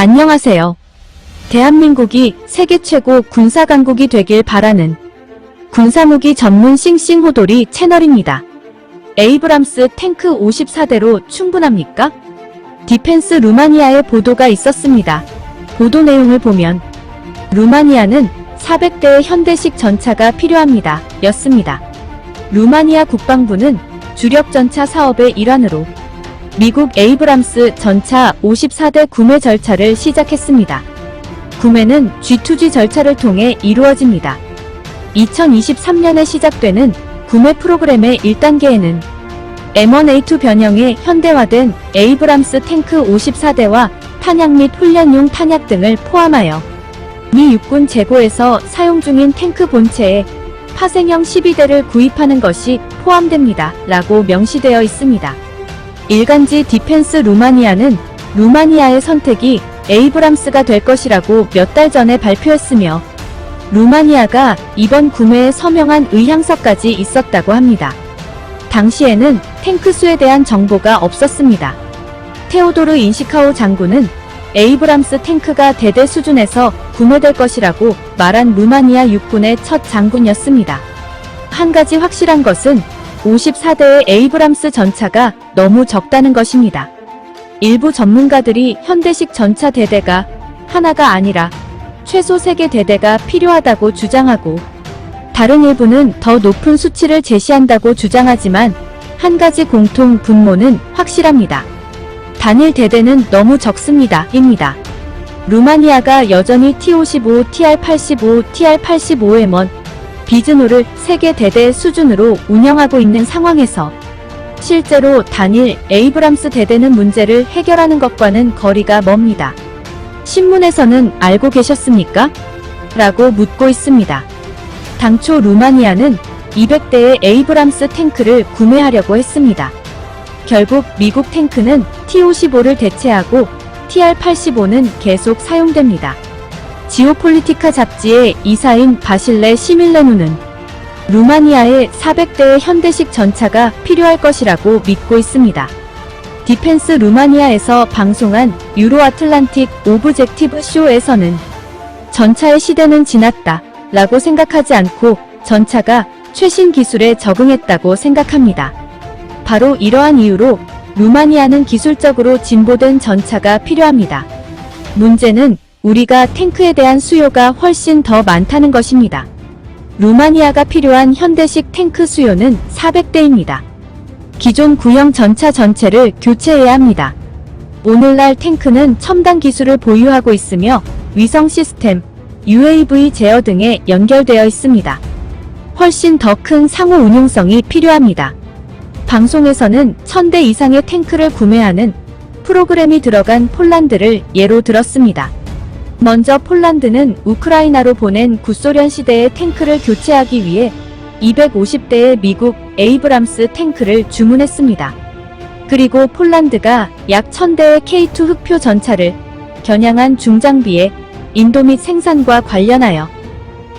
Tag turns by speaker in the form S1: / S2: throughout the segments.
S1: 안녕하세요. 대한민국이 세계 최고 군사 강국이 되길 바라는 군사무기 전문 싱싱호돌이 채널입니다. 에이브람스 탱크 54대로 충분합니까? 디펜스 루마니아의 보도가 있었습니다. 보도 내용을 보면 루마니아는 400대의 현대식 전차가 필요합니다. 였습니다. 루마니아 국방부는 주력 전차 사업의 일환으로 미국 에이브람스 전차 54대 구매 절차를 시작했습니다. 구매는 G2G 절차를 통해 이루어집니다. 2023년에 시작되는 구매 프로그램의 1단계에는 M1A2 변형의 현대화된 에이브람스 탱크 54대와 탄약 및 훈련용 탄약 등을 포함하여 미 육군 재고에서 사용 중인 탱크 본체에 파생형 12대를 구입하는 것이 포함됩니다. 라고 명시되어 있습니다. 일간지 디펜스 루마니아는 루마니아의 선택이 에이브람스가 될 것이라고 몇 달 전에 발표했으며 루마니아가 이번 구매에 서명한 의향서까지 있었다고 합니다. 당시에는 탱크 수에 대한 정보가 없었습니다. 테오도르 인시카오 장군은 에이브람스 탱크가 대대 수준에서 구매될 것이라고 말한 루마니아 육군의 첫 장군이었습니다. 한 가지 확실한 것은 54대의 에이브람스 전차가 너무 적다는 것입니다. 일부 전문가들이 현대식 전차 대대가 하나가 아니라 최소 3개 대대가 필요하다고 주장하고 다른 일부는 더 높은 수치를 제시한다고 주장하지만 한 가지 공통 분모는 확실합니다. 단일 대대는 너무 적습니다. 입니다. 루마니아가 여전히 T-55, TR-85, TR-85M1, 비즈노를 세계 대대 수준으로 운영하고 있는 상황에서 실제로 단일 에이브람스 대대는 문제를 해결하는 것과는 거리가 멉니다. 신문에서는 알고 계셨습니까? 라고 묻고 있습니다. 당초 루마니아는 200대의 에이브람스 탱크를 구매하려고 했습니다. 결국 미국 탱크는 T-55를 대체하고 TR-85는 계속 사용됩니다. 지오폴리티카 잡지의 이사인 바실레 시밀레누는 루마니아에 400대의 현대식 전차가 필요할 것이라고 믿고 있습니다. 디펜스 루마니아에서 방송한 유로 아틀란틱 오브젝티브 쇼에서는 전차의 시대는 지났다 라고 생각하지 않고 전차가 최신 기술에 적응했다고 생각합니다. 바로 이러한 이유로 루마니아는 기술적으로 진보된 전차가 필요합니다. 문제는 우리가 탱크에 대한 수요가 훨씬 더 많다는 것입니다. 루마니아가 필요한 현대식 탱크 수요는 400대입니다. 기존 구형 전차 전체를 교체해야 합니다. 오늘날 탱크는 첨단 기술을 보유하고 있으며 위성 시스템, UAV 제어 등에 연결되어 있습니다. 훨씬 더 큰 상호 운용성이 필요합니다. 방송에서는 1000대 이상의 탱크를 구매하는 프로그램이 들어간 폴란드를 예로 들었습니다. 먼저 폴란드는 우크라이나로 보낸 구소련 시대의 탱크를 교체하기 위해 250대의 미국 에이브람스 탱크를 주문했습니다. 그리고 폴란드가 약 1000대의 K2 흑표 전차를 겨냥한 중장비의 인도 및 생산과 관련하여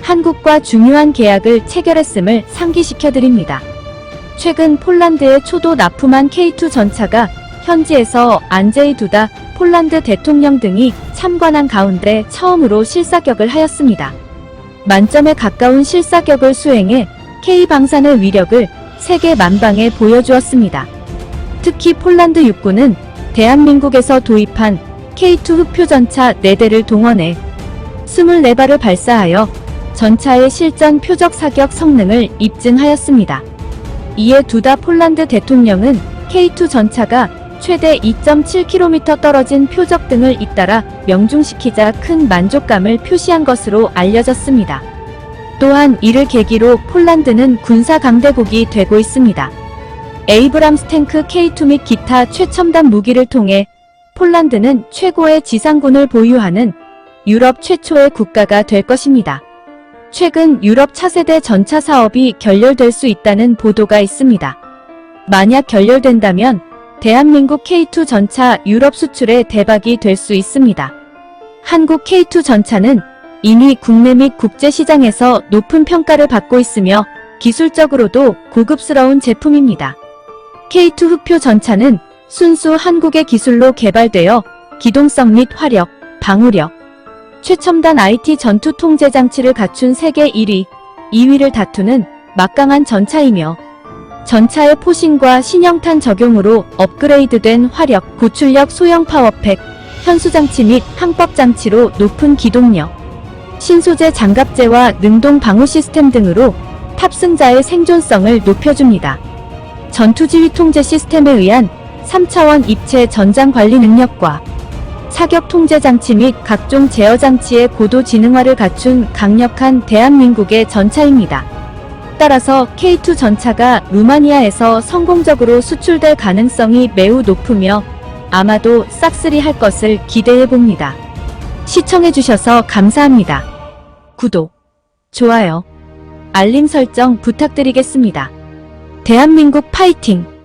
S1: 한국과 중요한 계약을 체결했음을 상기시켜드립니다. 최근 폴란드에 초도 납품한 K2 전차가 현지에서 안제이 두다 폴란드 대통령 등이 참관한 가운데 처음으로 실사격을 하였습니다. 만점에 가까운 실사격을 수행해 K방산의 위력을 세계 만방에 보여주었습니다. 특히 폴란드 육군은 대한민국에서 도입한 K2 흑표 전차 4대를 동원해 24발을 발사하여 전차의 실전 표적 사격 성능을 입증하였습니다. 이에 두다 폴란드 대통령은 K2 전차가 최대 2.7km 떨어진 표적 등을 잇따라 명중시키자 큰 만족감을 표시한 것으로 알려졌습니다. 또한 이를 계기로 폴란드는 군사 강대국이 되고 있습니다. 에이브람스 탱크 K2 및 기타 최첨단 무기를 통해 폴란드는 최고의 지상군을 보유하는 유럽 최초의 국가가 될 것입니다. 최근 유럽 차세대 전차 사업이 결렬될 수 있다는 보도가 있습니다. 만약 결렬된다면 대한민국 K2 전차 유럽 수출의 대박이 될 수 있습니다. 한국 K2 전차는 이미 국내 및 국제 시장에서 높은 평가를 받고 있으며 기술적으로도 고급스러운 제품입니다. K2 흑표 전차는 순수 한국의 기술로 개발되어 기동성 및 화력, 방어력, 최첨단 IT 전투 통제 장치를 갖춘 세계 1위, 2위를 다투는 막강한 전차이며 전차의 포신과 신형탄 적용으로 업그레이드된 화력, 고출력 소형 파워팩, 현수장치 및 항법장치로 높은 기동력, 신소재 장갑재와 능동 방호 시스템 등으로 탑승자의 생존성을 높여줍니다. 전투지휘 통제 시스템에 의한 3차원 입체 전장 관리 능력과 사격 통제 장치 및 각종 제어 장치의 고도 지능화를 갖춘 강력한 대한민국의 전차입니다. 따라서 K2 전차가 루마니아에서 성공적으로 수출될 가능성이 매우 높으며 아마도 싹쓸이 할 것을 기대해 봅니다. 시청해주셔서 감사합니다. 구독, 좋아요, 알림 설정 부탁드리겠습니다. 대한민국 파이팅!